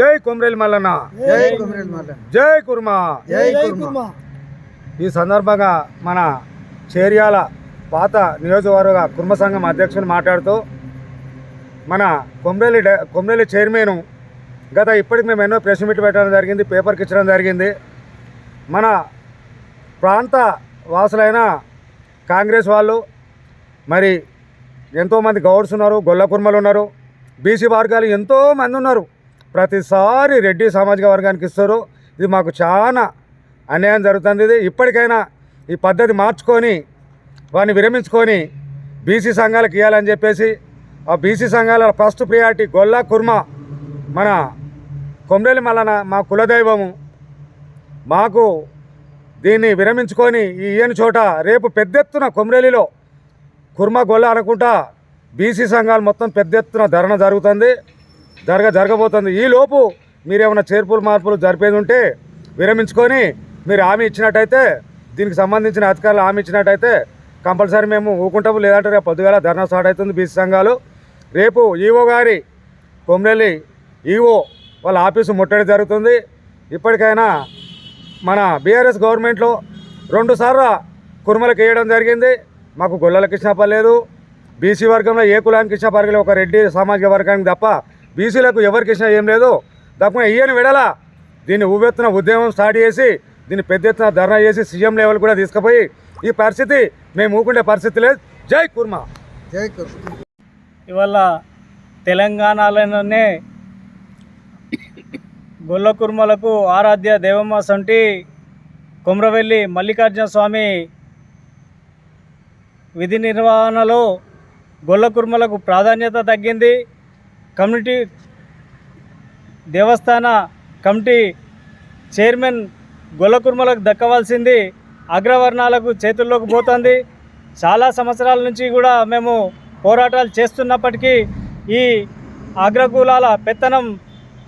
జై కొమరేలి మల్లన్న. జై కుమరేల్ మల్లన్న. జై కుర్మా. జై కుర్మా. ఈ సందర్భంగా మన చేర్యాల పాత నియోజకవర్గ కుర్మ సంఘం అధ్యక్షుని మాట్లాడుతూ మన కొమ్రేలి డై- కొమ్రేలి చైర్మన్ గత ఇప్పటికి మేము ఎన్నో ప్రెస్ మీట్ పెట్టడం జరిగింది పేపర్కి ఇచ్చడం జరిగింది. మన ప్రాంత వాసులైన కాంగ్రెస్ వాళ్ళు మరి ఎంతోమంది గౌడ్స్ ఉన్నారు గొల్ల కుర్మలు ఉన్నారు బీసీ వర్గాలు ఎంతోమంది ఉన్నారు. ప్రతిసారి రెడ్డి సామాజిక వర్గానికి ఇస్తారు. ఇది మాకు చాలా అన్యాయం జరుగుతుంది. ఇది ఇప్పటికైనా ఈ పద్ధతి మార్చుకొని వాడిని విరమించుకొని బీసీ సంఘాలకు ఇవ్వాలని చెప్పేసి ఆ బీసీ సంఘాల ఫస్ట్ ప్రియారిటీ గొల్ల కుర్మ మన కొమ్రేలి మల్లన మా కులదైవము. మాకు దీన్ని విరమించుకొని ఈ ఈయన చోట రేపు పెద్ద ఎత్తున కొమ్రేలిలో కుర్మ గొల్ల అనుకుంటా బీసీ సంఘాలు మొత్తం పెద్ద ఎత్తున ధరణ జరుగుతుంది. జరగ జరగబోతుంది. ఈ లోపు మీరేమైనా చేర్పులు మార్పులు జరిపేది ఉంటే విరమించుకొని మీరు హామీ ఇచ్చినట్టయితే దీనికి సంబంధించిన అధికారులు హామీ ఇచ్చినట్టయితే కంపల్సరీ మేము ఊకుంటాము. లేదంటే రేపు పొద్దుగాల ధర్నా స్టార్ట్ అవుతుంది బీసీ సంఘాలు. రేపు ఈవో గారి కొమ్రెల్లి ఈవో వాళ్ళ ఆఫీసు ముట్టడి జరుగుతుంది. ఇప్పటికైనా మన బీఆర్ఎస్ గవర్నమెంట్లో రెండు సార్లు కుర్మలకు వేయడం జరిగింది. మాకు గొల్లలకు ఇచ్చిన పర్లేదు బీసీ వర్గంలో ఏ కులానికి ఇచ్చిన పర్లేదు ఒక రెడ్డి సామాజిక వర్గానికి తప్ప బీసీలకు ఎవరికి ఇచ్చినా ఏం లేదు. తప్ప ఇయ్యని విడలా. దీన్ని ఉవ్వెత్తున ఉద్యమం స్టార్ట్ చేసి దీన్ని పెద్ద ఎత్తున ధర్నా చేసి సీఎం లెవెల్ కూడా తీసుకుపోయి ఈ పరిస్థితి మేము ఊకుండే పరిస్థితి లేదు. జై కుర్మా. జై కుర్మా. ఇవాళ తెలంగాణలోనే గొల్ల కుర్మలకు ఆరాధ్య దేవమ్మ సంటి కొమ్రవెల్లి మల్లికార్జున స్వామి విధి నిర్వహణలో గొల్ల కుర్మలకు ప్రాధాన్యత తగ్గింది. కమ్యూనిటీ దేవస్థాన కమిటీ చైర్మన్ గొల్లకుర్మలకు దక్కవలసింది అగ్రవర్ణాలకు చేతుల్లోకి పోతుంది. చాలా సంవత్సరాల నుంచి కూడా మేము పోరాటాలు చేస్తున్నప్పటికీ ఈ అగ్రకులాల పెత్తనం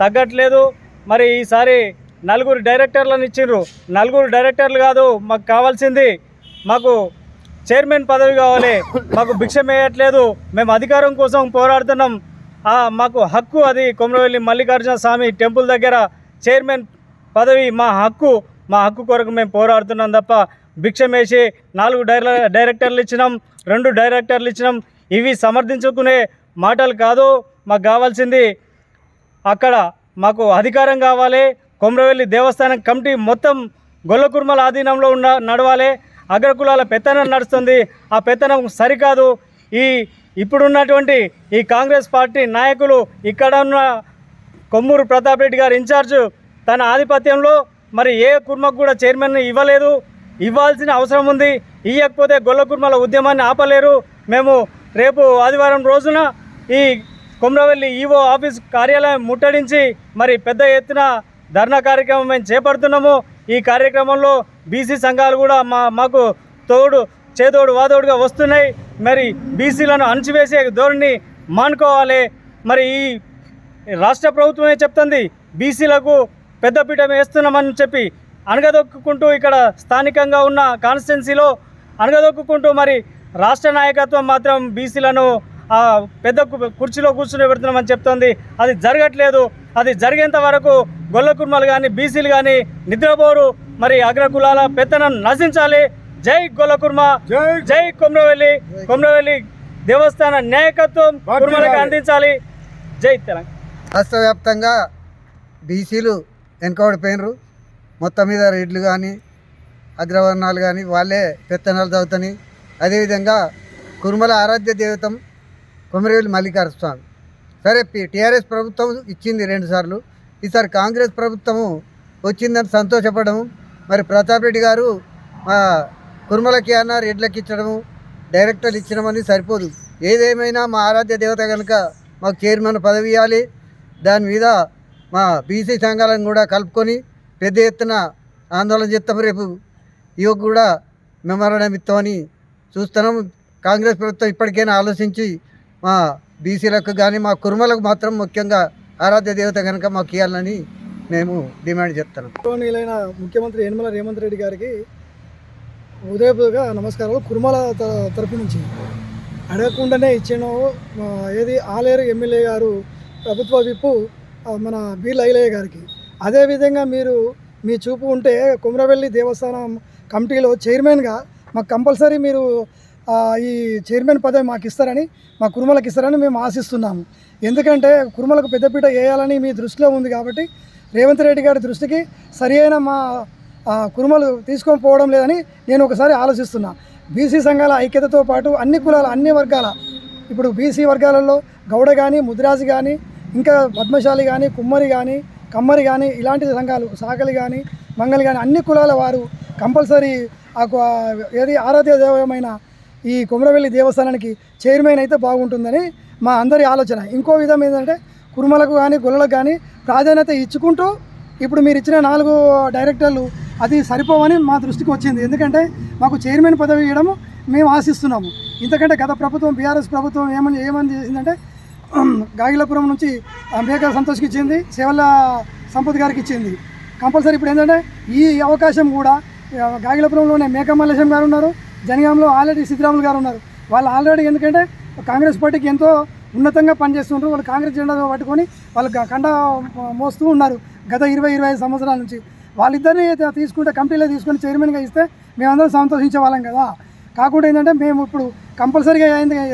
తగ్గట్లేదు. మరి ఈసారి నలుగురు డైరెక్టర్లను ఇచ్చిండ్రు. నలుగురు డైరెక్టర్లు కాదు మాకు కావాల్సింది మాకు చైర్మన్ పదవి కావాలి. మాకు భిక్ష వేయట్లేదు మేము అధికారం కోసం పోరాడుతున్నాం. మాకు హక్కు అది కొమరవెల్లి మల్లికార్జున స్వామి టెంపుల్ దగ్గర చైర్మన్ పదవి మా హక్కు మా హక్కు కొరకు మేము పోరాడుతున్నాం తప్ప భిక్షం వేసి నాలుగు డైర డైరెక్టర్లు ఇచ్చినాం రెండు డైరెక్టర్లు ఇచ్చినాం. ఇవి సమర్థించుకునే మాటలు కాదు మాకు కావాల్సింది అక్కడ మాకు అధికారం కావాలి కొమరవెల్లి దేవస్థానం కమిటీ మొత్తం గొల్లకుర్మల ఆధీనంలో ఉన్న నడవాలి. అగ్రకులాల పెత్తనం నడుస్తుంది. ఆ పెత్తనం సరికాదు. ఈ ఇప్పుడున్నటువంటి ఈ కాంగ్రెస్ పార్టీ నాయకులు ఇక్కడ ఉన్న కొమ్మూరు ప్రతాప్ రెడ్డి గారు ఇన్ఛార్జ్ తన ఆధిపత్యంలో మరి ఏ కుర్మకు కూడా చైర్మన్ ఇవ్వలేదు. ఇవ్వాల్సిన అవసరం ఉంది. ఇవ్వకపోతే గొల్ల కుర్మల ఉద్యమాన్ని ఆపలేరు. మేము రేపు ఆదివారం రోజున ఈ కుమ్రవెల్లి ఈవో ఆఫీస్ కార్యాలయం ముట్టడించి మరి పెద్ద ఎత్తున ధర్నా కార్యక్రమం మేము చేపడుతున్నాము. ఈ కార్యక్రమంలో బీసీ సంఘాలు కూడా మా మాకు తోడు చేదోడు వాదోడుగా వస్తున్నాయి. మరి బీసీలను అణచివేసే ధోరణి మానుకోవాలి. మరి ఈ రాష్ట్ర ప్రభుత్వమే చెప్తుంది? బీసీలకు పెద్దపీట వేస్తున్నామని చెప్పి అణగదొక్కుంటూ ఇక్కడ స్థానికంగా ఉన్న కాన్స్టిట్యున్సీలో అణగదొక్కుంటూ మరి రాష్ట్ర నాయకత్వం మాత్రం బీసీలను పెద్ద కుర్చీలో కూర్చుని పెడుతున్నామని చెప్తోంది. అది జరగట్లేదు. అది జరిగేంత వరకు గొల్ల కుర్మలు కానీ బీసీలు కానీ నిద్రపోరు. మరి అగ్రకులాల పెత్తనం నశించాలి. జై గొల్ల కుర్మ జై జై కొమ్రవెల్లి కొమ్రవెల్లి దేవస్థాన నాయకత్వం కుర్మలకు అందించాలి. జై తెలంగాణ. రాష్ట్ర వ్యాప్తంగా బీసీలు వెనుకబడిపోయినరు మొత్తం మీద రెడ్లు కానీ అగ్రవర్ణాలు కానీ వాళ్ళే పెత్తనాలు చదువుతాని అదేవిధంగా కురుమల ఆరాధ్య దేవతం కొమరవేలి మల్లికార్జున స్వామి సరే పి- టీఆర్ఎస్ ప్రభుత్వం ఇచ్చింది రెండుసార్లు ఈసారి కాంగ్రెస్ ప్రభుత్వము వచ్చిందని సంతోషపడము. మరి ప్రతాప్ రెడ్డి గారు మా కుర్మలకి అన్న రెడ్లకి ఇచ్చడము డైరెక్టర్ ఇచ్చినామని సరిపోదు. ఏదేమైనా మా ఆరాధ్య దేవత కనుక మాకు చైర్మన్ పదవి ఇవ్వాలి దాని మీద మా బీసీ సంఘాలను కూడా కలుపుకొని పెద్ద ఎత్తున ఆందోళన చేస్తాం. రేపు యువకు కూడా మెమరణం ఇస్తామని చూస్తున్నాం. కాంగ్రెస్ ప్రభుత్వం ఇప్పటికైనా ఆలోచించి మా బీసీలకు కానీ మా కుర్మలకు మాత్రం ముఖ్యంగా ఆరాధ్య దేవత కనుక మాకు ఇవ్వాలని మేము డిమాండ్ చేస్తున్నాం. ముఖ్యమంత్రి యనమల రేవంత్ రెడ్డి గారికి ఉదయపూర్వక నమస్కారాలు. కుర్మల త- తరపు నుంచి. అడగకుండానే ఇచ్చాను ఏది ఆలేరు ఎమ్మెల్యే గారు ప్రభుత్వ విప్పు మన బి లైలయ్య గారికి. అదేవిధంగా మీరు మీ చూపు ఉంటే కుమ్రవెల్లి దేవస్థానం కమిటీలో చైర్మన్గా మాకు కంపల్సరీ మీరు ఈ చైర్మన్ పదవి మాకు ఇస్తారని మా కురుమలకు ఇస్తారని మేము ఆశిస్తున్నాము. ఎందుకంటే కురుమలకు పెద్దపీట వేయాలని మీ దృష్టిలో ఉంది కాబట్టి రేవంత్ రెడ్డి గారి దృష్టికి సరి అయిన మా కురుమలు తీసుకొని పోవడం లేదని నేను ఒకసారి ఆలోచిస్తున్నా. బీసీ సంఘాల ఐక్యతతో పాటు అన్ని కులాల అన్ని వర్గాల ఇప్పుడు బీసీ వర్గాలలో గౌడ కానీ ముదిరాజు కానీ ఇంకా పద్మశాలి కానీ కుమ్మరి కానీ కమ్మరి కానీ ఇలాంటి సంఘాలు సాకలి కానీ మంగలి కానీ అన్ని కులాల వారు కంపల్సరీ ఏది ఆరాధ్య దేవమైన ఈ కుమరవెల్లి దేవస్థానానికి చైర్మన్ అయితే బాగుంటుందని మా అందరి ఆలోచన. ఇంకో విధం ఏంటంటే కురుమలకు కానీ గొల్లలకు కానీ ప్రాధాన్యత ఇచ్చుకుంటూ ఇప్పుడు మీరు ఇచ్చిన నాలుగు డైరెక్టర్లు అది సరిపోవని మా దృష్టికి వచ్చింది. ఎందుకంటే మాకు చైర్మన్ పదవి ఇవ్వడం మేము ఆశిస్తున్నాము. ఇంతకంటే గత ప్రభుత్వం బీఆర్ఎస్ ప్రభుత్వం ఏమని ఏమని చేసిందంటే గాగిలపురం నుంచి ఆ, మేక సంతోష్కి ఇచ్చింది సేవల సంపత్ గారికి ఇచ్చింది. కంపల్సరీ ఇప్పుడు ఏంటంటే ఈ అవకాశం కూడా గాగిలపురంలోనే మేక మల్లేశం గారు ఉన్నారు జనగాంలో ఆల్రెడీ సిద్ధరాములు గారు ఉన్నారు. వాళ్ళు ఆల్రెడీ ఎందుకంటే కాంగ్రెస్ పార్టీకి ఎంతో ఉన్నతంగా పనిచేస్తుంటారు వాళ్ళు కాంగ్రెస్ జెండా పట్టుకొని వాళ్ళు కండ మోస్తూ ఉన్నారు గత ఇరవై ఇరవై ఐదు సంవత్సరాల నుంచి. వాళ్ళిద్దరిని తీసుకుంటే కంపెనీలో తీసుకొని చైర్మన్గా ఇస్తే మేమందరం సంతోషించే వాళ్ళం కదా. కాకుండా ఏంటంటే మేము ఇప్పుడు కంపల్సరీగా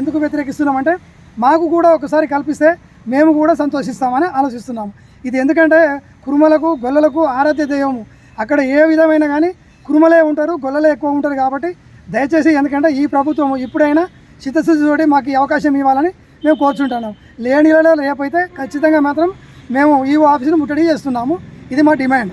ఎందుకు వ్యతిరేకిస్తున్నామంటే మాకు కూడా ఒకసారి కల్పిస్తే మేము కూడా సంతోషిస్తామని ఆలోచిస్తున్నాము. ఇది ఎందుకంటే కురుమలకు గొల్లలకు ఆరాధ్య దైవము. అక్కడ ఏ విధమైన కానీ కురుమలే ఉంటారు గొల్లలే ఎక్కువ ఉంటారు కాబట్టి దయచేసి ఎందుకంటే ఈ ప్రభుత్వం ఇప్పుడైనా చిత్తశుద్ధితోటి మాకు ఈ అవకాశం ఇవ్వాలని మేము కోరుచుంటున్నాం. లేని రేపైతే ఖచ్చితంగా మాత్రం మేము ఈ ఆఫీసును ముట్టడి చేస్తున్నాము. ఇది మా డిమాండ్.